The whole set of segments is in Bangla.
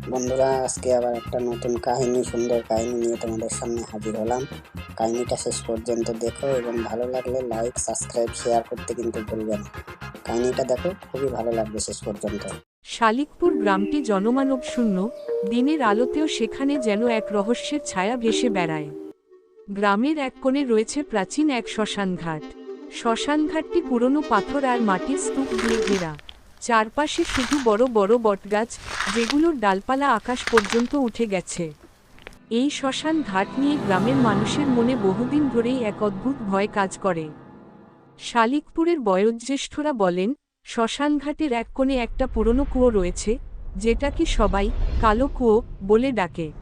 বন্ধুরা, আজকে আবার একটা নতুন কাহিনী, সুন্দর কাহিনী নিয়ে তোমাদের সামনে হাজির হলাম। কাহিনীটা শেষ পর্যন্ত দেখো এবং ভালো লাগলে লাইক সাবস্ক্রাইব শেয়ার করতে কিন্তু ভুলবে না। কাহিনীটা দেখো, খুবই ভালো লাগবে শেষ পর্যন্ত। শালিকপুর গ্রামটি জনমানব শূন্য, দিনের আলোতেও সেখানে যেন এক রহস্যের ছায়া ভেসে বেড়ায়। গ্রামের এক কোণে রয়েছে প্রাচীন এক শ্মশানঘাট। শ্মশানঘাটটি পুরনো পাথর আর মাটির স্তূপ দিয়ে ঘেরা। চারপাশে শুধু বড় বড় বটগাছ, যেগুলোর ডালপালা আকাশ পর্যন্ত উঠে গেছে। এই শ্মশান ঘাট নিয়ে গ্রামের মানুষের মনে বহুদিন ধরেই এক অদ্ভুত ভয় কাজ করে। শালিকপুরের বয়োজ্যেষ্ঠরা বলেন শ্মশানঘাটের এক কোণে একটা পুরনো কুয়ো রয়েছে, যেটাকে সবাই কালো কুয়ো বলে ডাকে।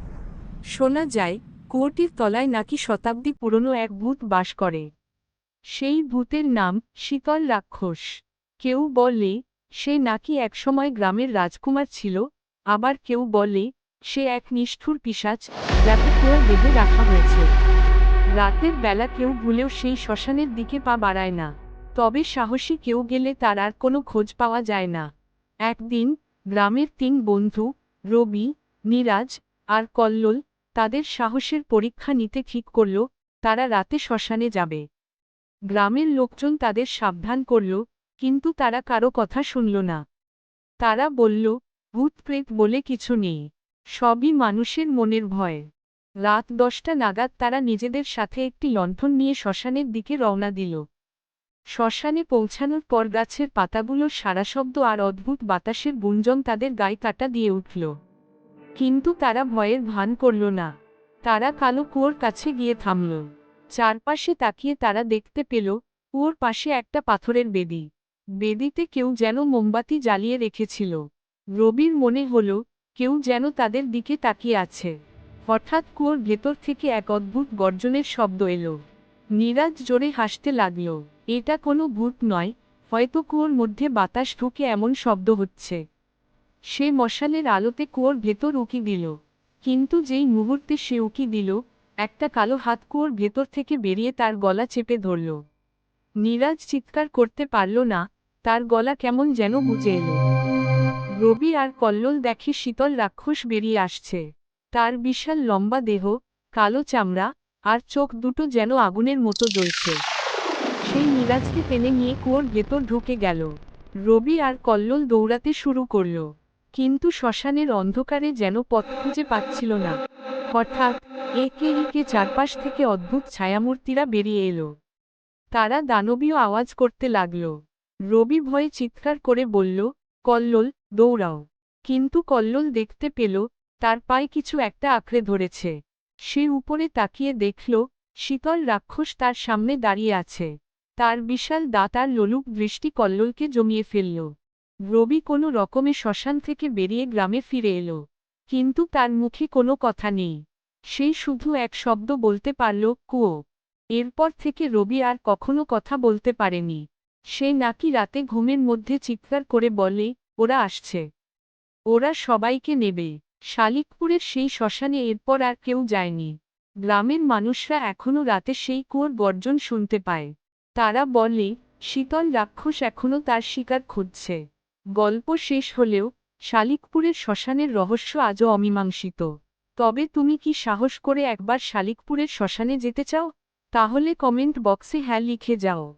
শোনা যায়, কুয়োটির তলায় নাকি শতাব্দী পুরনো এক ভূত বাস করে। সেই ভূতের নাম শীতল রাক্ষস। কেউ বলে সে নাকি একসময় গ্রামের রাজকুমার ছিল, আবার কেউ বলে, সে এক নিষ্ঠুর পিশাচ যাকে কুয়োয় বেঁধে রাখা হয়েছে। রাতের বেলা কেউ ভুলেও সেই শ্মশানের দিকে পা বাড়ায় না, তবে সাহসী কেউ গেলে তার আর কোনো খোঁজ পাওয়া যায় না। একদিন, গ্রামের তিন বন্ধু, রবি, নিরাজ আর কল্লোল তাদের সাহসের পরীক্ষা নিতে ঠিক করল, তারা রাতে শ্মশানে যাবে। গ্রামের লোকজন তাদের সাবধান করল কিন্তু তারা কারও কথা শুনল না। তারা বলল ভূত প্রেত বলে কিছু নেই। সবই মানুষের মনের ভয়। রাত দশটা নাগাদ তারা নিজেদের সাথে একটি লণ্ঠন নিয়ে শ্মশানের দিকে রওনা দিল। শ্মশানে পৌঁছানোর পর গাছের পাতাগুলোর সারাশব্দ আর অদ্ভুত বাতাসের গুঞ্জন তাদের গায়ে কাটা দিয়ে উঠল। কিন্তু তারা ভয়ের ভান করল না। তারা কালো কুয়োর কাছে গিয়ে থামল। চারপাশে তাকিয়ে তারা দেখতে পেল, কুয়োর পাশে একটা পাথরের বেদি। বেদিতে কেউ যেন মোমবাতি জ্বালিয়ে রেখেছিল। রবির মনে হল, কেউ যেন তাদের দিকে তাকিয়ে আছে। হঠাৎ কুয়োর ভেতর থেকে এক অদ্ভুত গর্জনের শব্দ এলো। নীরাজ জোরে হাসতে লাগল, এটা কোনো ভূত নয়, হয়তো কুয়োর মধ্যে বাতাস ঢুকে এমন শব্দ হচ্ছে। সে মশালের আলোতে কুয়োর ভেতর উকি দিল। কিন্তু যেই মুহূর্তে সে উকি দিল, একটা কালো হাত কুয়োর ভেতর থেকে বেরিয়ে তার গলা চেপে ধরল। নীরাজ চিৎকার করতে পারল না তার গলা কেমন যেন বুঝে এলো। রবি আর কল্লোল দেখে শীতল রাক্ষস বেরিয়ে আসছে। তার বিশাল লম্বা দেহ, কালো চামড়া আর চোখ দুটো যেন আগুনের মতো জ্বলছে। সেই মিরাজকে টেনে নিয়ে কুয়োর ভেতর ঢুকে গেল। রবি আর কল্লোল দৌড়াতে শুরু করল। কিন্তু শ্মশানের অন্ধকারে যেন পথ খুঁজে পাচ্ছিল না। হঠাৎ একে একে চারপাশ থেকে অদ্ভুত ছায়ামূর্তিরা বেরিয়ে এলো। তারা দানবীয় আওয়াজ করতে লাগল। রবি ভয়ে চিৎকার করে বলল, কল্লোল, দৌড়াও। কিন্তু কল্লোল দেখতে পেল, তার পায়ে কিছু একটা আঁকড়ে ধরেছে। সে উপরে তাকিয়ে দেখল, শীতল রাক্ষস তার সামনে দাঁড়িয়ে আছে। তার বিশাল দাঁত আর লোলুপ দৃষ্টি কল্লোলকে জমিয়ে ফেলল। রবি কোনো রকমে শ্মশান থেকে বেরিয়ে গ্রামে ফিরে এলো। কিন্তু তার মুখে কোনো কথা নেই। সেই শুধু এক শব্দ বলতে পারল, কুয়ো। এরপর থেকে রবি আর কখনো কথা বলতে পারেনি। সে নাকি রাতে ঘুমের মধ্যে চিৎকার করে বলে, ওরা আসছে। ওরা সবাইকে নেবে। শালিকপুরের সেই শ্মশানে এরপর আর কেউ যায়নি। গ্রামের মানুষরা এখনও রাতে সেই কুয়োর গর্জন শুনতে পায়। তারা বলে, শীতল রাক্ষস এখনও তার শিকার খুঁজছে। গল্প শেষ হলেও শালিকপুরের শ্মশানের রহস্য আজও অমীমাংসিত। তবে তুমি কি সাহস করে একবার শালিকপুরের শ্মশানে যেতে চাও? তাহলে কমেন্ট বক্সে হ্যাঁ লিখে যাও।